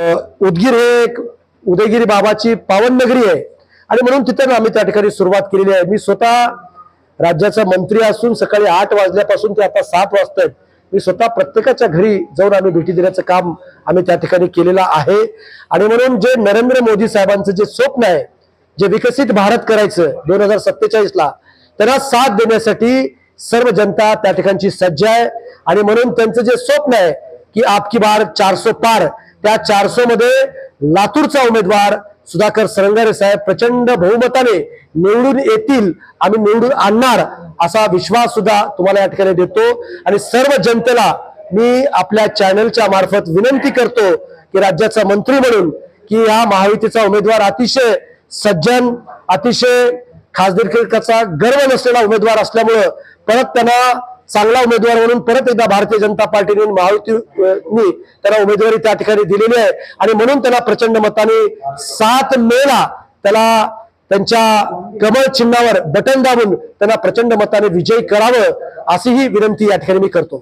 उदगीर हे एक उदयगिरी बाबाची पावन नगरी आहे. आणि म्हणून तिथं आम्ही त्या ठिकाणी सुरुवात केलेली आहे. मी स्वतः राज्याचा मंत्री असून सकाळी आठ वाजल्यापासून ते आता सात वाजतायत. मी स्वतः प्रत्येकाच्या घरी जाऊन आम्ही भेटी देण्याचं काम आम्ही त्या ठिकाणी केलेलं आहे. आणि म्हणून जे नरेंद्र मोदी साहेबांचं जे स्वप्न आहे जे विकसित भारत करायचं दोन हजार सत्तेचाळीसला त्यांना साथ देण्यासाठी सर्व जनता त्या ठिकाणची सज्ज आहे. आणि म्हणून त्यांचं जे स्वप्न आहे की आपकी बार चारसो पार त्या चारशे मध्ये लातूरचा उमेदवार सुधाकर सरंगारे साहेब प्रचंड बहुमताने निवडून येतील आम्ही निवडून आणणार असा विश्वास सुद्धा तुम्हाला या ठिकाणी देतो. आणि सर्व जनतेला मी आपल्या चॅनलच्या मार्फत विनंती करतो की राज्याचा मंत्री म्हणून की या महायुतीचा उमेदवार अतिशय सज्जन अतिशय खासदारकीचा गर्व नसलेला उमेदवार असल्यामुळं परत त्यांना चांगला उमेदवार म्हणून परत एकदा भारतीय जनता पार्टीने महायुतीनी त्याला उमेदवारी त्या ठिकाणी दिलेली आहे. आणि म्हणून त्याला प्रचंड मताने सात मेला त्याला त्यांच्या कमळ चिन्हावर बटन दाबून त्यांना प्रचंड मताने विजयी करावं अशी ही विनंती या ठिकाणी मी करतो.